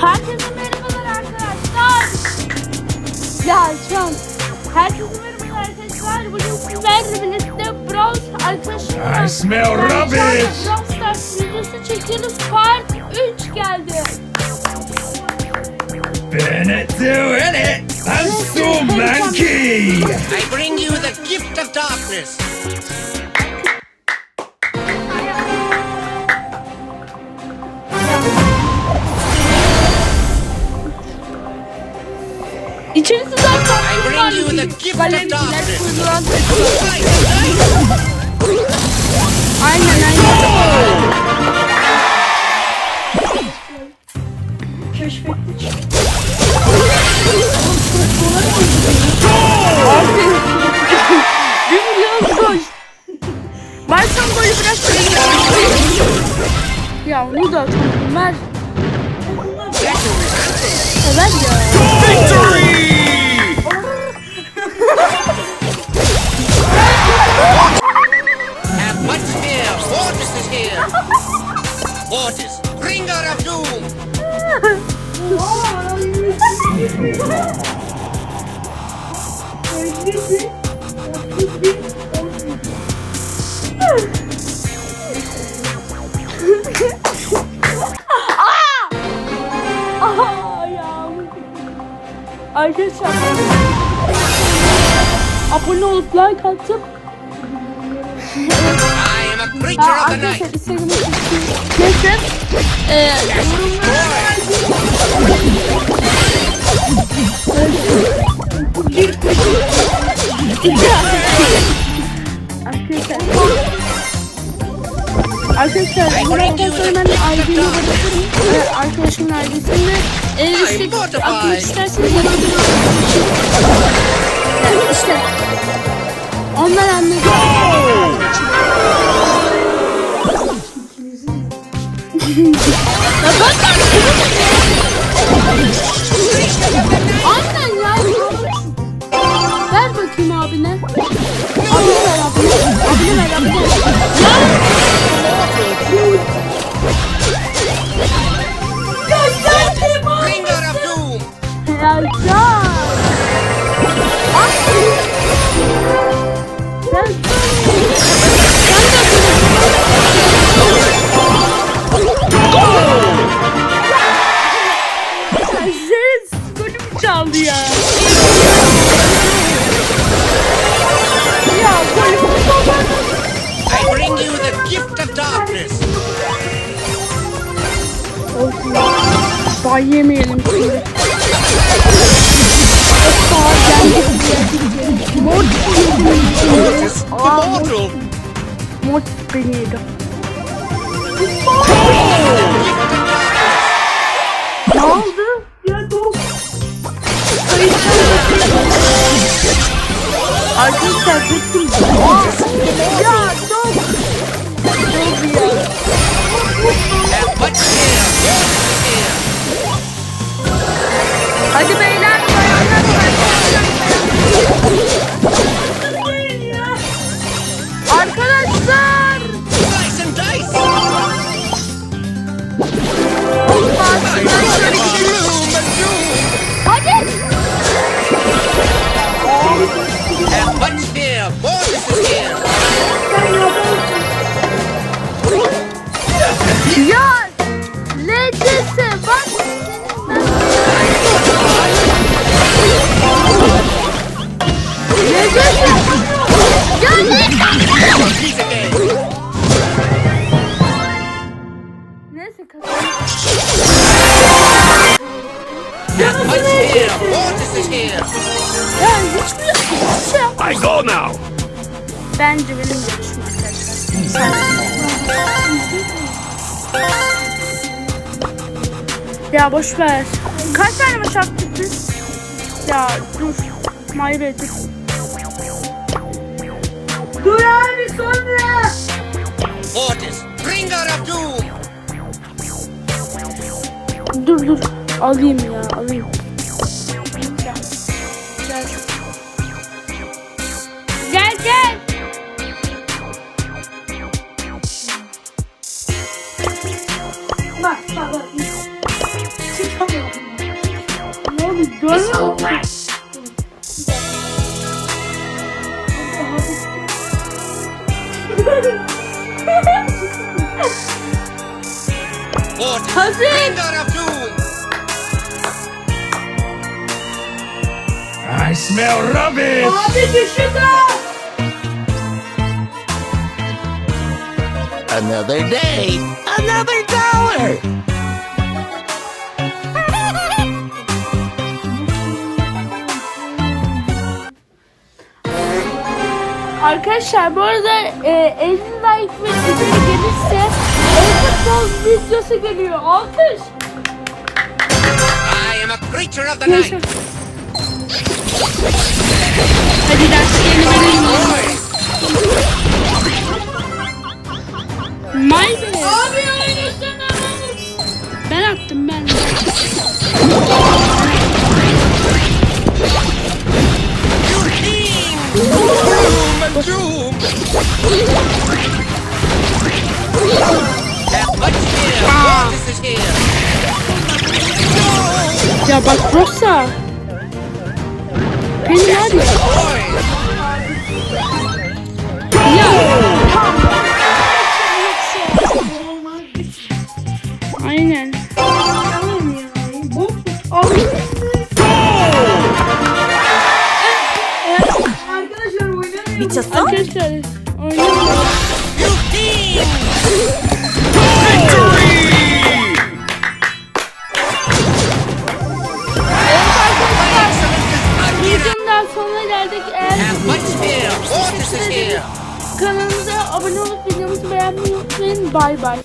Herkese merhabalar arkadaşlar. Ya şu an herkese merhabalar arkadaşlar. Bugün sizlerle birlikte Brawl arkadaşımla I smell rubbish. Brawl Stars videosu çekiyoruz. Part 3 geldi. Bennett doing it! I'm so monkey! I bring you the gift of darkness. Zaten I bring you the gift of darkness. Aynen aynen. Keşfettik. Abi. Vuruyoruz gol. Ben son golü biraz Ya onu da atalım. Ver. Ver ya. Aha ya. Arkadaşlar. Abone olup like atıp I am a Ha, creature of the arkadaşlar night. Instagram'ı Neyse. Ee, Arkadaşlar. Arkadaşlar bu noktadan sonra ben ID'mi bırakırım. Ee, arkadaşımın ID'sini. Eğer mortified. atmak isterseniz yapabilirim. Yani işte. Onlar anladı. Yemeyelim şimdi. Mort mortal. Mort beni yedi. Ne oldu? Ya dur. Arkadaşlar gittim. Ya I go now! Bence benim görüşüm arkadaşlar. Ya boş ver. Kaç tane maç attık biz? Ya dur. Maybe dur. Dur abi sonra. Mortis, bringer of doom. Dur dur. Alayım ya alayım. This whole place. Und Kinder. I smell rubbish. Oh. Another day, another dollar. Arkadaşlar bu arada e, 50 like ve üzeri gelirse e-futbol videosu geliyor. Alkış. I am a creature of the night. Hadi derslerini verelim. My 줌! 야, 막 브로사! kaçasın? Arkadaşlar. Videomdan sonuna geldik. Eğer kanalımıza abone olup videomuzu beğenmeyi unutmayın. Bay bay.